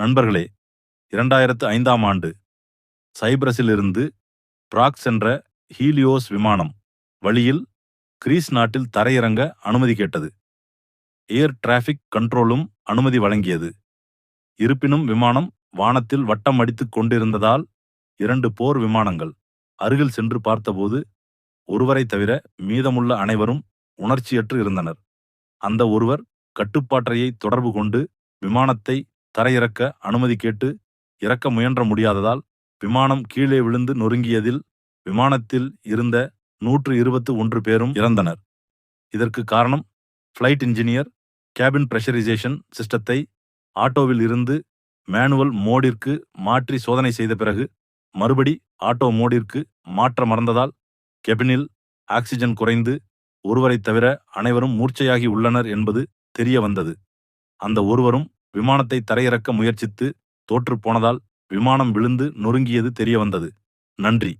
நண்பர்களே இரண்டாயிரத்து ஐந்தாம் ஆண்டு சைப்ரஸிலிருந்து பிராக் சென்ற ஹீலியோஸ் விமானம் வழியில் கிரீஸ் நாட்டில் தரையிறங்க அனுமதி கேட்டது. ஏர் டிராஃபிக் கண்ட்ரோலும் அனுமதி வழங்கியது. இருப்பினும் விமானம் வானத்தில் வட்டம் அடித்துக் கொண்டிருந்ததால் இரண்டு போர் விமானங்கள் அருகில் சென்று பார்த்தபோது ஒருவரை தவிர மீதமுள்ள அனைவரும் உணர்ச்சியற்று இருந்தனர். அந்த ஒருவர் கட்டுப்பாட்டறையை தொடர்பு கொண்டு விமானத்தை தரையிறக்க அனுமதி கேட்டு இறக்க முயன்ற முடியாததால் விமானம் கீழே விழுந்து நொறுங்கியதில் விமானத்தில் இருந்த நூற்று இருபத்து ஒன்று பேரும் இறந்தனர். இதற்கு காரணம் ஃப்ளைட் இன்ஜினியர் கேபின் பிரஷரைசேஷன் சிஸ்டத்தை ஆட்டோவில் இருந்து மேனுவல் மோடிற்கு மாற்றி சோதனை செய்த பிறகு மறுபடி ஆட்டோ மோடிற்கு மாற்ற மறந்ததால் கெபினில் ஆக்சிஜன் குறைந்து ஒருவரை தவிர அனைவரும் மூர்ச்சையாகி உள்ளனர் என்பது தெரிய வந்தது. அந்த ஒருவரும் விமானத்தை தரையிறக்க முயற்சித்து தோற்றுப் போனதால் விமானம் விழுந்து நொறுங்கியது தெரியவந்தது. நன்றி.